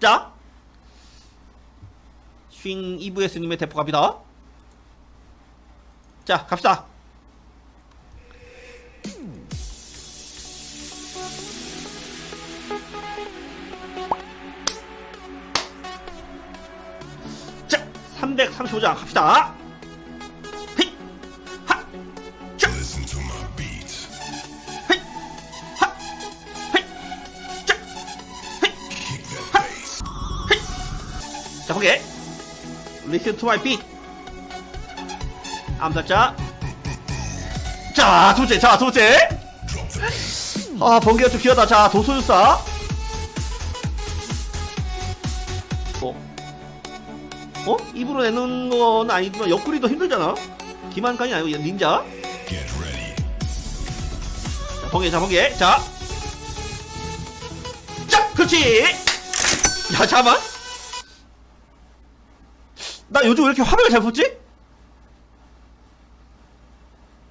자, swing EVS님의 대포 갑니다. 자, 갑시다. 자, 335장 갑시다. Listen to my beat. 암살자. 자, 두 번째, 자, bass. 아, 번개가 좀 귀하다. 자, 도소유사. 어? 어? 입으로 내는 건 아니지만 옆구리도 힘들잖아. 기만칸이 아니고 얘 닌자. 자, 번개, 자, 번개. 자. 자, 그렇지. 야, 잠깐만. 나 요즘 왜 이렇게 화백을 잘 뽑지?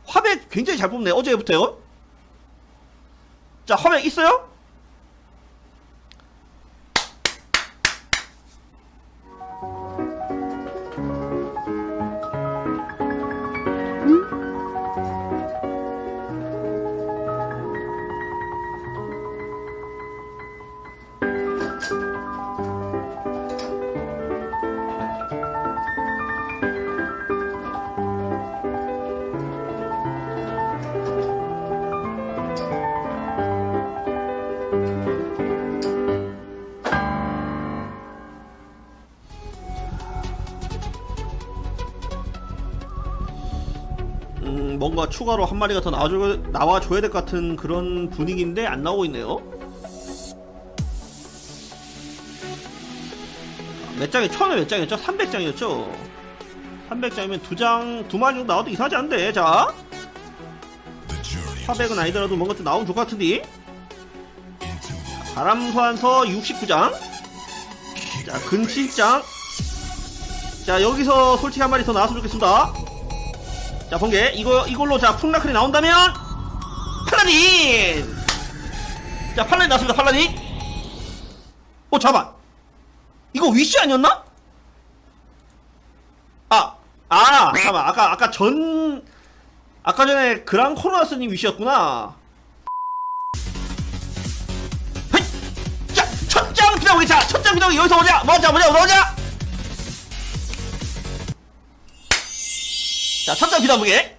화백 굉장히 잘 뽑네. 어제부터요. 자, 화백 있어요? 뭔가 추가로 한 마리가 더 나와줘, 나와줘야 될 것 같은 그런 분위기인데 안 나오고 있네요. 몇 장이 처음에 몇 장이었죠? 300장이었죠? 300장이면 두 장, 두 마리 정도 나와도 이상하지 않은데, 자. The journey 400은 아니더라도 뭔가 좀 나오면 좋을 것 같은데. the 바람 소환서 69장. 자, 근칠장. 자, 여기서 솔직히 한 마리 더 나왔으면 좋겠습니다. 자, 번개. 이거, 이걸로 자, 풍라클이 나온다면, 팔라딘! 자, 팔라딘 나왔습니다, 팔라딘. 어, 잠깐만. 이거 위시 아니었나? 아, 아, 잠깐만. 아까, 아까 전, 아까 전에 그랑 코로나스님 위시였구나. 자, 첫장 비나오기 자, 첫장 비나오기 여기서 오자, 뭐자, 뭐자, 뭐자. 자, 첫장 비나오기.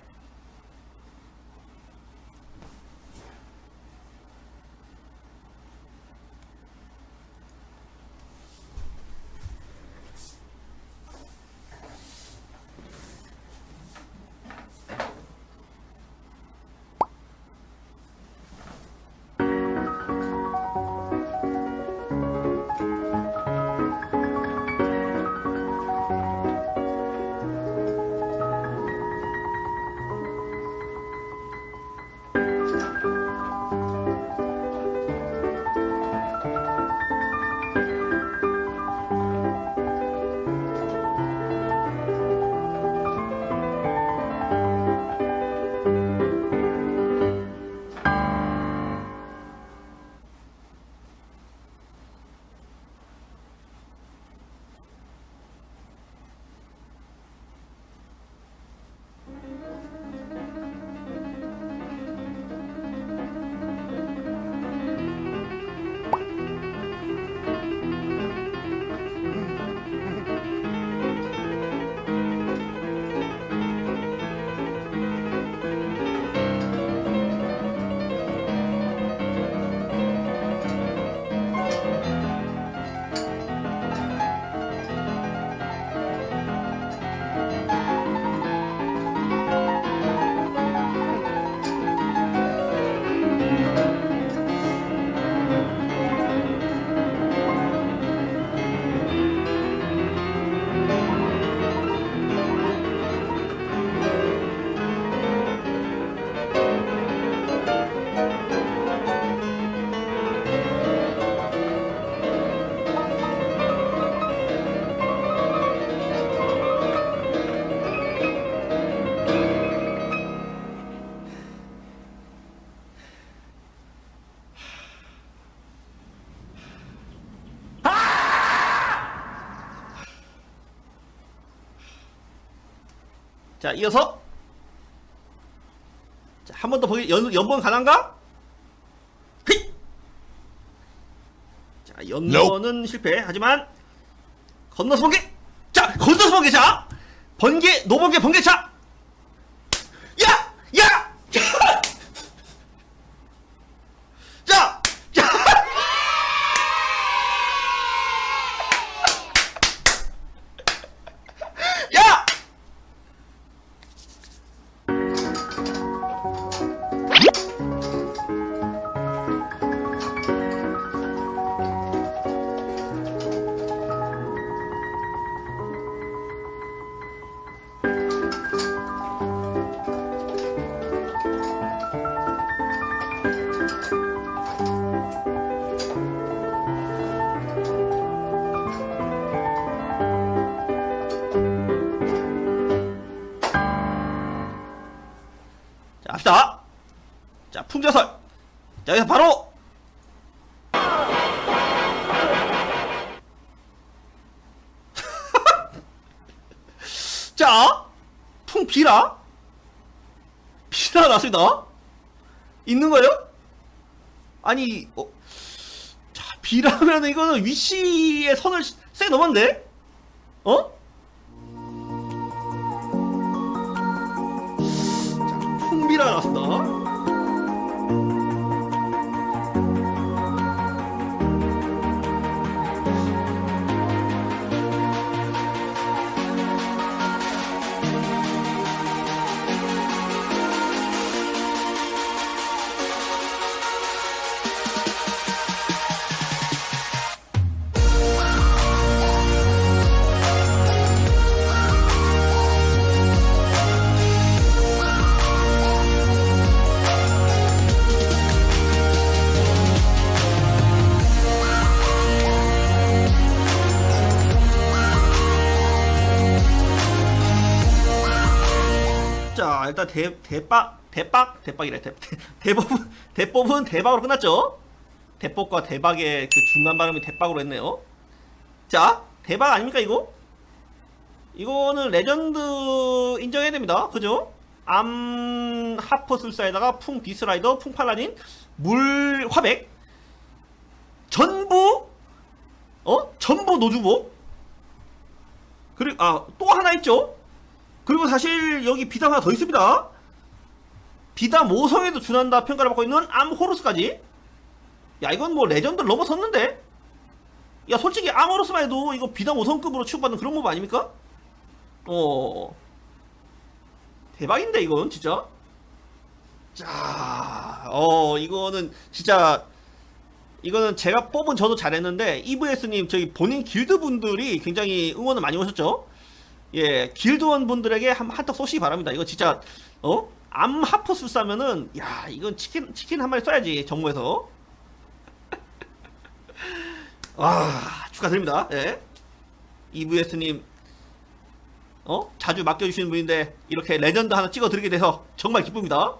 자, 이어서 자, 한 번 더 보기 연, 연번 가난가? 자, 연번은 실패. 하지만 건너서 번개. 자, 건너서 번개. 자, 번개, 노번개, 번개. 자, 풍자설. 자, 여기서 바로. 자, 풍비라. 비라 나왔습니다. 있는 거예요? 아니, 어, 자, 비라면 이거는 위시의 선을 세게 넘었는데? 어? 풍비라 나왔습니다. 대, 대박, 대박, 대박이래. 대, 대, 대법은, 대법은 대박으로 끝났죠? 대법과 대박의 그 중간 발음이 대박으로 했네요. 자, 대박 아닙니까, 이거? 이거는 레전드 인정해야 됩니다. 그죠? 암 하퍼술사에다가 풍 비스라이더, 풍 팔라딘, 물 화백, 전부, 어? 전부 노주복, 그리고, 아, 또 하나 있죠? 그리고 사실 여기 비담 하나 더 있습니다. 비담 5성에도 준한다 평가를 받고 있는 암호루스까지. 야 이건 뭐 레전드를 넘어섰는데. 야 솔직히 암호루스만 해도 이거 비담 5성급으로 취급받는 그런 모브 아닙니까? 어 대박인데 이건 진짜. 자, 어 이거는 진짜 이거는 제가 뽑은 저도 잘했는데 EVS님 저희 본인 길드 분들이 굉장히 응원을 많이 오셨죠. 예, 길드원 분들에게 한, 한턱 쏘시기 바랍니다. 이거 진짜, 어? 암 하퍼스 싸면은, 야, 이건 치킨, 치킨 한 마리 써야지, 정부에서. 와, 축하드립니다. 예. EVS님, 어? 자주 맡겨 주시는 분인데, 이렇게 레전드 하나 찍어 드리게 돼서 정말 기쁩니다.